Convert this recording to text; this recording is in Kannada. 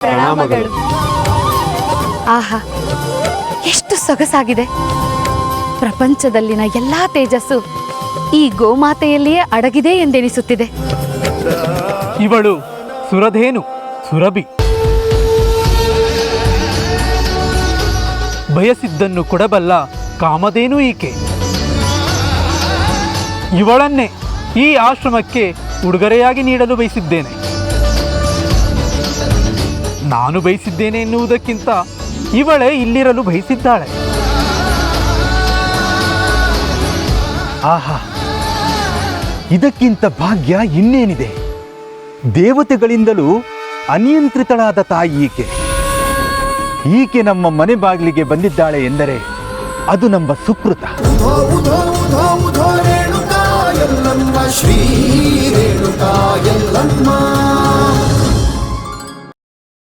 ಪ್ರಣಾಮಗಳು. ಆಹಾ ಎಷ್ಟು ಸೊಗಸಾಗಿದೆ. ಪ್ರಪಂಚದಲ್ಲಿನ ಎಲ್ಲಾ ತೇಜಸ್ಸು ಈ ಗೋಮಾತೆಯಲ್ಲಿಯೇ ಅಡಗಿದೆ ಎಂದೆನಿಸುತ್ತಿದೆ. ಇವಳು ಸುರಧೇನು ಸುರಭಿ. ಬಯಸಿದ್ದನ್ನು ಕೊಡಬಲ್ಲ ಕಾಮಧೇನು ಈಕೆ. ಇವಳನ್ನೇ ಈ ಆಶ್ರಮಕ್ಕೆ ಉಡುಗೊರೆಯಾಗಿ ನೀಡಲು ಬಯಸಿದ್ದೇನೆ. ನಾನು ಬಯಸಿದ್ದೇನೆ ಎನ್ನುವುದಕ್ಕಿಂತ ಇವಳೇ ಇಲ್ಲಿರಲು ಬಯಸಿದ್ದಾಳೆ ಆಹಾ ಇದಕ್ಕಿಂತ ಭಾಗ್ಯ ಇನ್ನೇನಿದೆ ದೇವತೆಗಳಿಂದಲೂ ಅನಿಯಂತ್ರಿತಳಾದ ತಾಯಿ ಈಕೆ ಈಕೆ ನಮ್ಮ ಮನೆ ಬಾಗಿಲಿಗೆ ಬಂದಿದ್ದಾಳೆ ಎಂದರೆ ಅದು ನಮ್ಮ ಸುಕೃತ ಶ್ರೀ